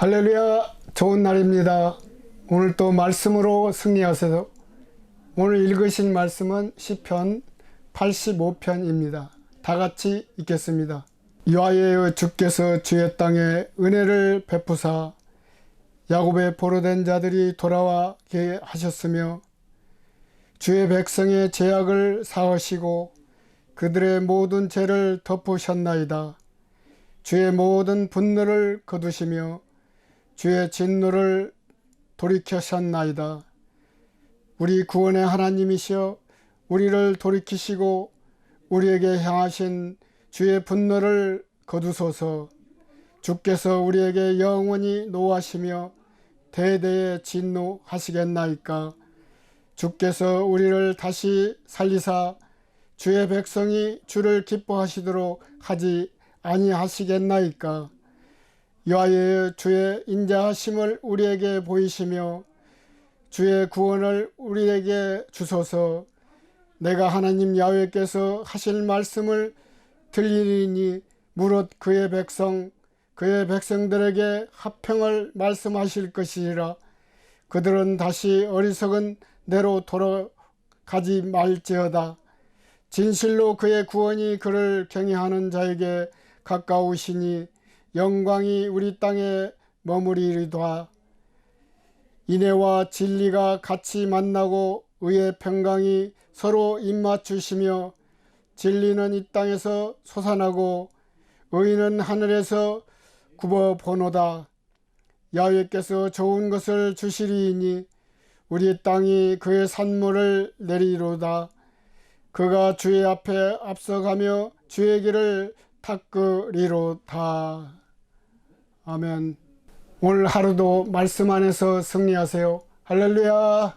할렐루야 좋은 날입니다. 오늘 또 말씀으로 승리하세요. 오늘 읽으신 말씀은 시편 85편입니다. 다 같이 읽겠습니다. 여호와의 주께서 주의 땅에 은혜를 베푸사 야곱의 보로된 자들이 돌아와게 하셨으며 주의 백성의 죄악을 사하시고 그들의 모든 죄를 덮으셨나이다. 주의 모든 분노를 거두시며 주의 진노를 돌이켜셨나이다. 우리 구원의 하나님이시여 우리를 돌이키시고 우리에게 향하신 주의 분노를 거두소서. 주께서 우리에게 영원히 노하시며 대대에 진노하시겠나이까? 주께서 우리를 다시 살리사 주의 백성이 주를 기뻐하시도록 하지 아니하시겠나이까 여호와의 주의 인자하심을 우리에게 보이시며 주의 구원을 우리에게 주소서. 내가 하나님 야훼께서 하실 말씀을 들리니 무릇 그의 백성 그의 백성들에게 합평을 말씀하실 것이라. 그들은 다시 어리석은 대로 돌아가지 말지어다. 진실로 그의 구원이 그를 경외하는 자에게 가까우시니 영광이 우리 땅에 머무리리다. 인애와 진리가 같이 만나고 의의 평강이 서로 입맞추시며 진리는 이 땅에서 솟아나고 의는 하늘에서 굽어 보노다. 야훼께서 좋은 것을 주시리이니 우리 땅이 그의 산물을 내리로다. 그가 주의 앞에 앞서가며 주의 길을 닦으리로다. 아멘. 오늘 하루도 말씀 안에서 승리하세요. 할렐루야.